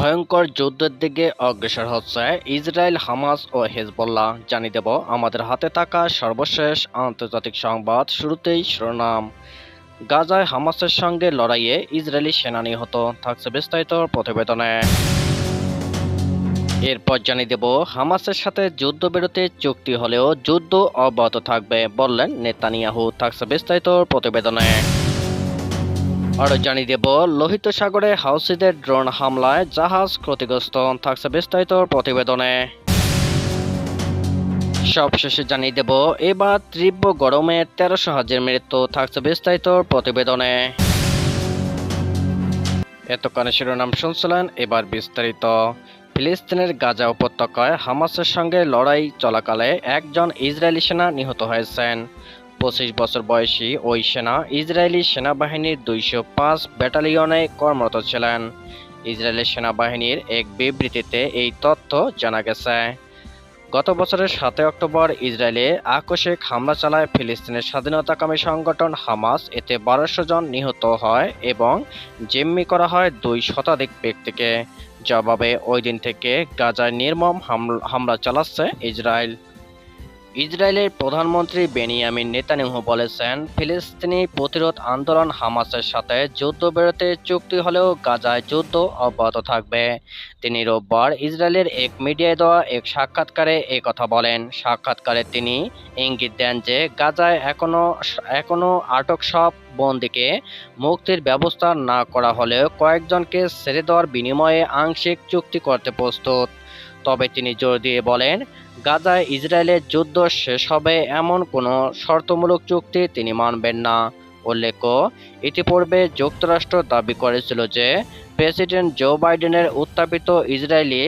ভয়ঙ্কর যুদ্ধের দিকে অগ্রসর হচ্ছে ইসরায়েল, হামাস ও হেজবল্লাহ। জানিয়ে দেব, আমাদের হাতে থাকা সর্বশেষ আন্তর্জাতিক সংবাদ শুরুতেই শিরোনাম। গাজায় হামাসের সঙ্গে লড়াইয়ে ইসরায়েলি সেনা নিহত, থাকছে বিস্তারিত প্রতিবেদনে। এরপর জানিয়ে দেব, হামাসের সাথে যুদ্ধবিরতির চুক্তি হলেও যুদ্ধ অব্যাহত থাকবে বললেন নেতানিয়াহু, থাকছে বিস্তারিত প্রতিবেদনে। আরও জানিয়ে দেব, লোহিত সাগরে হাউসিদের ড্রোন হামলায় জাহাজ ক্ষতিগ্রস্ত, থাকছে বিস্তারিত প্রতিবেদনে। সবশেষে জানিয়ে দেব, এবার তীব্র গরমে তেরোশো হাজার মৃত্যু, থাকছে বিস্তারিত প্রতিবেদনে। এতক্ষণে শিরোনাম শুনছিলেন, এবার বিস্তারিত। ফিলিস্তিনের গাজা উপত্যকায় হামাসের সঙ্গে লড়াই চলাকালে একজন ইসরায়েলি সেনা নিহত হয়েছেন। পঁচিশ বছর বয়সী ওই সেনা ইসরায়েলি সেনাবাহিনীর দুইশো পাঁচ ব্যাটালিয়নে কর্মরত ছিলেন। ইসরায়েলি সেনাবাহিনীর এক বিবৃতিতে এই তথ্য জানা গেছে। গত বছরের সাতই অক্টোবর ইসরায়েলে আকস্মিক হামলা চালায় ফিলিস্তিনের স্বাধীনতাকামী সংগঠন হামাস। এতে বারোশো জন নিহত হয় এবং জিম্মি করা হয় দুই শতাধিক ব্যক্তিকে। জবাবে ওই দিন থেকে গাজায় নির্মম হামলা চালাচ্ছে ইসরায়েল। ইসরায়েলের প্রধানমন্ত্রী বেনিয়ামিন নেতানিয়াহু বলেছেন, ফিলিস্তিনি প্রতিরোধ আন্দোলন হামাসের সাথে যুদ্ধবিরতি চুক্তি হলেও গাজায় যুদ্ধ অব্যাহত থাকবে। তিনি রোববার ইসরায়েলের এক মিডিয়ায় দেওয়া এক সাক্ষাৎকারে কথা বলেন। সাক্ষাৎকারে তিনি ইঙ্গিত দেন যে, গাজায় এখনও এখনও আটক সব বন্দীকে মুক্তির ব্যবস্থা না করা হলেও কয়েকজনকে ছেড়ে দেওয়ার বিনিময়ে আংশিক চুক্তি করতে প্রস্তুত। তবে তিনি জোর দিয়ে বলেন, গাজায় ইসরায়েলের যুদ্ধ শেষ হবে এমন কোনো শর্তমূলক চুক্তি তিনি মানবেন না। উল্লেখ্য, ইতিপূর্বে যুক্তরাষ্ট্র দাবি করেছিল যে, প্রেসিডেন্ট জো বাইডেনের উত্থাপিত ইসরায়েলি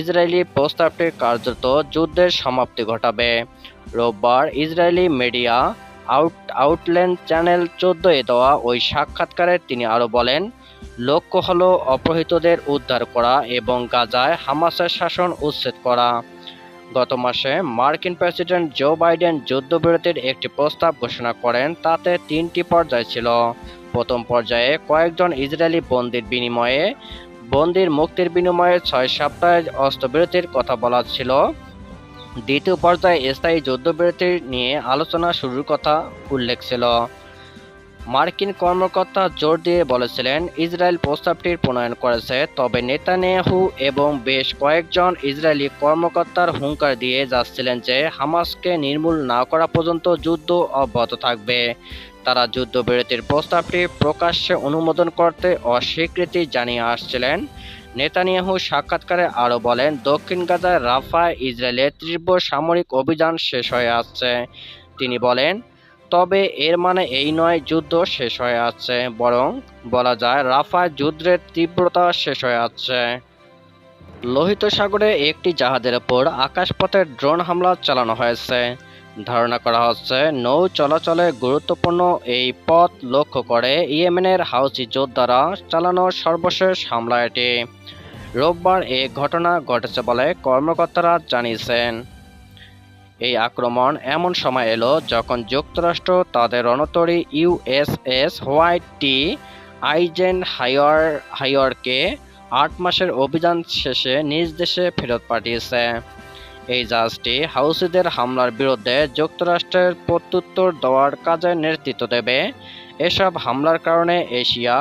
ইসরায়েলি প্রস্তাবটি কার্যত যুদ্ধের সমাপ্তি ঘটাবে। রোববার Israeli media out, outland channel চোদ্দোয় দেওয়া ওই সাক্ষাৎকারে তিনি আরও বলেন, লক্ষ্য হলো অপহৃতদের উদ্ধার করা এবং গাজায় হামাসের শাসন উচ্ছেদ করা। গত মাসে মার্কিন প্রেসিডেন্ট জো বাইডেন যুদ্ধবিরতির একটি প্রস্তাব ঘোষণা করেন, তাতে তিনটি পর্যায় ছিল। প্রথম পর্যায়ে কয়েকজন ইসরায়েলি বন্দির বিনিময়ে, বন্দির মুক্তির বিনিময়ে ছয় সপ্তাহের অস্ত্রবিরতির কথা বলা ছিল। দ্বিতীয় পর্যায়ে স্থায়ী যুদ্ধবিরতি নিয়ে আলোচনা শুরুর কথা উল্লেখ ছিল। মার্কিন কর্মকর্তা জোর দিয়ে বলেছিলেন, ইসরায়েল প্রস্তাবটির প্রণয়ন করেছে, তবে নেতানিয়াহু এবং বেশ কয়েকজন ইসরায়েলি কর্মকর্তার হুঙ্কার দিয়ে যাচ্ছিলেন যে হামাসকে নির্মূল না করা পর্যন্ত যুদ্ধ অব্যাহত থাকবে। তারা যুদ্ধবিরতির প্রস্তাবটি প্রকাশ্যে অনুমোদন করতে অস্বীকৃতি জানিয়ে আসছিলেন। নেতানিয়াহু সাক্ষাৎকারে আরও বলেন, দক্ষিণ গাজায় রাফায় ইসরায়েলের তীব্র সামরিক অভিযান শেষ হয়ে আসছে। তিনি বলেন, তবে এর মানে এই নয়, যুদ্ধ শেষ হয়ে আছে বরং বলা যায় রাফায় যুদ্ধের তীব্রতা শেষ হয়ে আছে লোহিত সাগরে একটি জাহাজের ওপর আকাশপথে ড্রোন হামলা চালানো হয়েছে। ধারণা করা হচ্ছে নৌ চলাচলে গুরুত্বপূর্ণ এই পথ লক্ষ্য করে ইয়েমেনের হাউসি যোদ্ধারা চালানো সর্বশেষ হামলা এটি। রোববার এই ঘটনা ঘটেছে বলে কর্মকর্তারা জানিয়েছেন। এই আক্রমণ এমন সময় এলো যখন যুক্তরাষ্ট্র তাদের রণতরী USS Dwight D Eisenhower হাইয়ারকে আট মাসের অভিযান শেষে নিজ দেশে ফেরত পাঠিয়েছে। এই জাহাজটি হাউসিদের হামলার বিরুদ্ধে যুক্তরাষ্ট্রের প্রত্যুত্তর দেওয়ার কাজে নেতৃত্ব দেবে। এসব হামলার কারণে এশিয়া,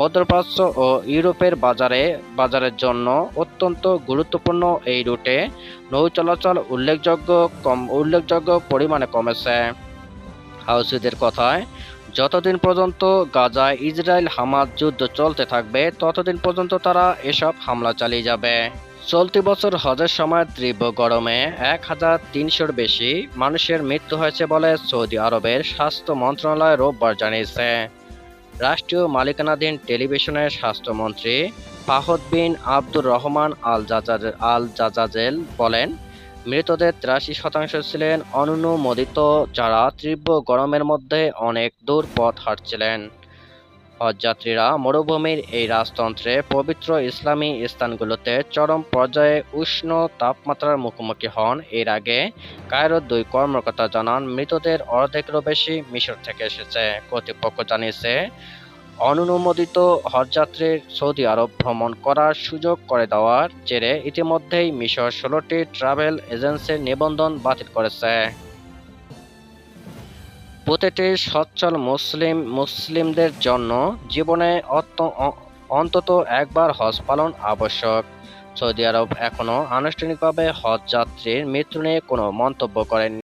মধ্যপ্রাচ্য ও ইউরোপের বাজারে, বাজারের জন্য অত্যন্ত গুরুত্বপূর্ণ এই রুটে নৌ চলাচল উল্লেখযোগ্য কম, উল্লেখযোগ্য পরিমাণে কমেছে। হাউসিদের কথায়, যতদিন পর্যন্ত গাজায় ইসরায়েল হামাজ যুদ্ধ চলতে থাকবে, ততদিন পর্যন্ত তারা এসব হামলা চালিয়ে যাবে। চলতি বছর হজের সময় তীব্র গরমে এক হাজার তিনশোর বেশি মানুষের মৃত্যু হয়েছে বলে সৌদি আরবের স্বাস্থ্য মন্ত্রণালয় রোববার জানিয়েছে। রাষ্ট্রীয় মালিকানাধীন টেলিভিশনের স্বাস্থ্যমন্ত্রী ফাহদ বিন আব্দুর রহমান আল জাজাজ, আল জাজাজেল বলেন, মৃতদের তিরাশি শতাংশ ছিলেন অনুমোদিত যারা তীব্র গরমের মধ্যে অনেক দূর পথ হাঁটছিলেন। হজযাত্রীরা মরুভূমির এই রাজতন্ত্রে পবিত্র ইসলামী স্থানগুলোতে চরম পর্যায়ে উষ্ণ তাপমাত্রার মুখোমুখি হন। এর আগে কায়রোর দুই কর্মকর্তা জানান, মৃতদের অর্ধেকেরও বেশি মিশর থেকে এসেছে। কর্তৃপক্ষ জানিয়েছে অননুমোদিত হজযাত্রীর সৌদি আরব ভ্রমণ করার সুযোগ করে দেওয়ার জেরে ইতিমধ্যেই মিশর ষোলোটি ট্রাভেল এজেন্সির নিবন্ধন বাতিল করেছে। প্রতিটি সচ্ছল মুসলিম, মুসলিমদের জন্য জীবনে অন্তত একবার হজ পালন আবশ্যক। সৌদি আরব এখনও আনুষ্ঠানিকভাবে হজ যাত্রীর মৃত্যু নিয়ে কোনো মন্তব্য করেনি